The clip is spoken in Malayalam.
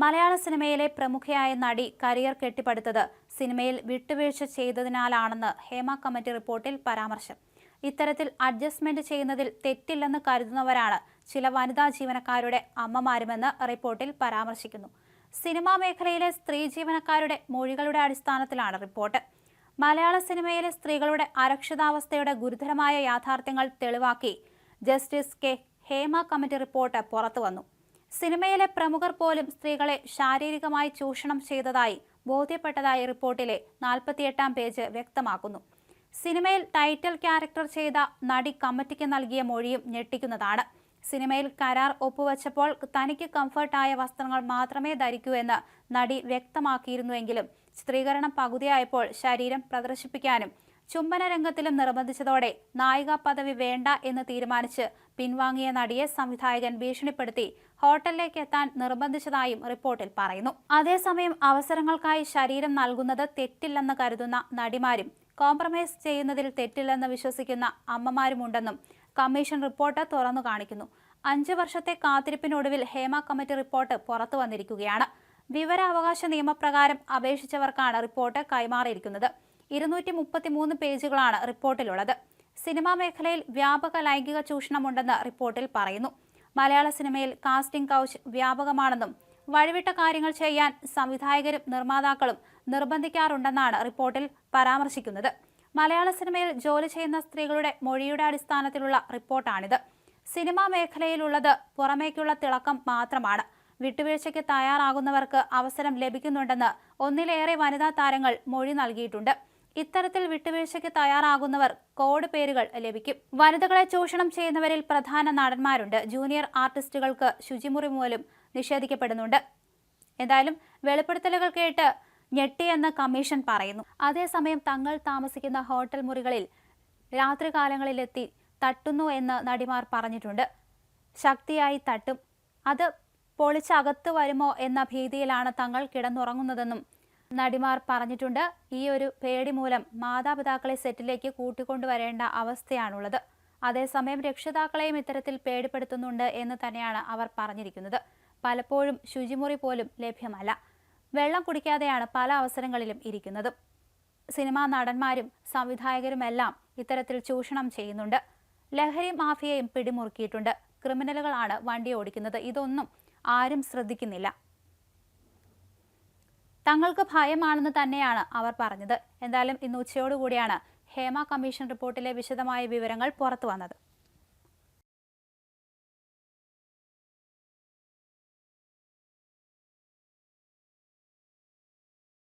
മലയാള സിനിമയിലെ പ്രമുഖയായ നടി കരിയർ കെട്ടിപ്പടുത്തത് സിനിമയിൽ വിട്ടുവീഴ്ച ചെയ്തതിനാലാണെന്ന് ഹേമ കമ്മിറ്റി റിപ്പോർട്ടിൽ പരാമർശം. ഇത്തരത്തിൽ അഡ്ജസ്റ്റ്മെന്റ് ചെയ്യുന്നതിൽ തെറ്റില്ലെന്ന് കരുതുന്നവരാണ് ചില വനിതാ ജീവനക്കാരുടെ അമ്മമാരുമെന്ന് റിപ്പോർട്ടിൽ പരാമർശിക്കുന്നു. സിനിമാ മേഖലയിലെ സ്ത്രീ ജീവനക്കാരുടെ മൊഴികളുടെ അടിസ്ഥാനത്തിലാണ് റിപ്പോർട്ട്. മലയാള സിനിമയിലെ സ്ത്രീകളുടെ അരക്ഷിതാവസ്ഥയുടെ ഗുരുതരമായ യാഥാർത്ഥ്യങ്ങൾ തെളിവാക്കി justice K Hema committee report പുറത്തുവന്നു. സിനിമയിലെ പ്രമുഖർ പോലും സ്ത്രീകളെ ശാരീരികമായി ചൂഷണം ചെയ്തതായി ബോധ്യപ്പെട്ടതായി റിപ്പോർട്ടിലെ നാൽപ്പത്തിയെട്ടാം പേജ് വ്യക്തമാക്കുന്നു. സിനിമയിൽ ടൈറ്റിൽ ക്യാരക്ടർ ചെയ്ത നടി കമ്മിറ്റിക്ക് നൽകിയ മൊഴിയും ഞെട്ടിക്കുന്നതാണ്. സിനിമയിൽ കരാർ ഒപ്പുവച്ചപ്പോൾ തനിക്ക് കംഫർട്ടായ വസ്ത്രങ്ങൾ മാത്രമേ ധരിക്കൂ എന്ന് നടി വ്യക്തമാക്കിയിരുന്നുവെങ്കിലും ചിത്രീകരണം പകുതിയായപ്പോൾ ശരീരം പ്രദർശിപ്പിക്കാനും ചുംബന രംഗത്തിലും നിർബന്ധിച്ചതോടെ നായിക പദവി വേണ്ട എന്ന് തീരുമാനിച്ച് പിൻവാങ്ങിയ നടിയെ സംവിധായകൻ ഭീഷണിപ്പെടുത്തി ഹോട്ടലിലേക്ക് എത്താൻ നിർബന്ധിച്ചതായും റിപ്പോർട്ടിൽ പറയുന്നു. അതേസമയം അവസരങ്ങൾക്കായി ശരീരം നൽകുന്നത് തെറ്റില്ലെന്ന് കരുതുന്ന നടിമാരും കോംപ്രമൈസ് ചെയ്യുന്നതിൽ തെറ്റില്ലെന്ന് വിശ്വസിക്കുന്ന അമ്മമാരുമുണ്ടെന്നും കമ്മീഷൻ റിപ്പോർട്ട് തുറന്നു കാണിക്കുന്നു. അഞ്ചു വർഷത്തെ കാത്തിരിപ്പിനൊടുവിൽ ഹേമ കമ്മിറ്റി റിപ്പോർട്ട് പുറത്തു വന്നിരിക്കുകയാണ്. വിവരാവകാശ നിയമപ്രകാരം അപേക്ഷിച്ചവർക്കാണ് റിപ്പോർട്ട് കൈമാറിയിരിക്കുന്നത്. ഇരുന്നൂറ്റി മുപ്പത്തിമൂന്ന് പേജുകളാണ് റിപ്പോർട്ടിലുള്ളത്. സിനിമാ മേഖലയിൽ വ്യാപക ലൈംഗിക ചൂഷണമുണ്ടെന്ന് റിപ്പോർട്ടിൽ പറയുന്നു. മലയാള സിനിമയിൽ കാസ്റ്റിംഗ് കൗച്ച് വ്യാപകമാണെന്നും വഴിവിട്ട കാര്യങ്ങൾ ചെയ്യാൻ സംവിധായകരും നിർമ്മാതാക്കളും നിർബന്ധിക്കാറുണ്ടെന്നാണ് റിപ്പോർട്ടിൽ പരാമർശിക്കുന്നത്. മലയാള സിനിമയിൽ ജോലി ചെയ്യുന്ന സ്ത്രീകളുടെ മൊഴിയുടെ അടിസ്ഥാനത്തിലുള്ള റിപ്പോർട്ടാണിത്. സിനിമാ മേഖലയിലുള്ളത് പുറമേക്കുള്ള തിളക്കം മാത്രമാണ്. വിട്ടുവീഴ്ചയ്ക്ക് തയ്യാറാകുന്നവർക്ക് അവസരം ലഭിക്കുന്നുണ്ടെന്ന് ഒന്നിലേറെ വനിതാ താരങ്ങൾ മൊഴി നൽകിയിട്ടുണ്ട്. ഇത്തരത്തിൽ വിട്ടുവീഴ്ചയ്ക്ക് തയ്യാറാകുന്നവർ കോഡ് പേരുകൾ ലഭിക്കും. വനിതകളെ ചൂഷണം ചെയ്യുന്നവരിൽ പ്രധാന നടന്മാരുണ്ട്. ജൂനിയർ ആർട്ടിസ്റ്റുകൾക്ക് ശുചിമുറി മൂലം നിഷേധിക്കപ്പെടുന്നുണ്ട്. എന്തായാലും വെളിപ്പെടുത്തലുകൾ കേട്ട് ഞെട്ടിയെന്ന് കമ്മീഷൻ പറയുന്നു. അതേസമയം തങ്ങൾ താമസിക്കുന്ന ഹോട്ടൽ മുറികളിൽ രാത്രികാലങ്ങളിലെത്തി തട്ടുന്നു എന്ന് നടിമാർ പറഞ്ഞിട്ടുണ്ട്. ശക്തിയായി തട്ടും. അത് പൊളിച്ചകത്ത് വരുമോ എന്ന ഭീതിയിലാണ് തങ്ങൾ കിടന്നുറങ്ങുന്നതെന്നും നടിമാർ പറഞ്ഞിട്ടുണ്ട് ഈ ഒരു പേടി മൂലം മാതാപിതാക്കളെ സെറ്റിലേക്ക് കൂട്ടിക്കൊണ്ടുവരേണ്ട അവസ്ഥയാണുള്ളത്. അതേസമയം രക്ഷിതാക്കളെയും ഇത്തരത്തിൽ പേടിപ്പെടുത്തുന്നുണ്ട് എന്ന് തന്നെയാണ് അവർ പറഞ്ഞിരിക്കുന്നത്. പലപ്പോഴും ശുചിമുറി പോലും ലഭ്യമല്ല. വെള്ളം കുടിക്കാതെയാണ് പല അവസരങ്ങളിലും ഇരിക്കുന്നത്. സിനിമാ നടന്മാരും സംവിധായകരുമെല്ലാം ഇത്തരത്തിൽ ചൂഷണം ചെയ്യുന്നുണ്ട്. ലഹരി മാഫിയയും പിടിമുറുക്കിയിട്ടുണ്ട്. ക്രിമിനലുകളാണ് വണ്ടി ഓടിക്കുന്നത്. ഇതൊന്നും ആരും ശ്രദ്ധിക്കുന്നില്ല. തങ്ങൾക്ക് ഭയമാണെന്ന് തന്നെയാണ് അവർ പറഞ്ഞത്. എന്തായാലും ഇന്ന് ഉച്ചയോടുകൂടിയാണ് ഹേമ കമ്മീഷൻ റിപ്പോർട്ടിലെ വിശദമായ വിവരങ്ങൾ പുറത്തു വന്നത്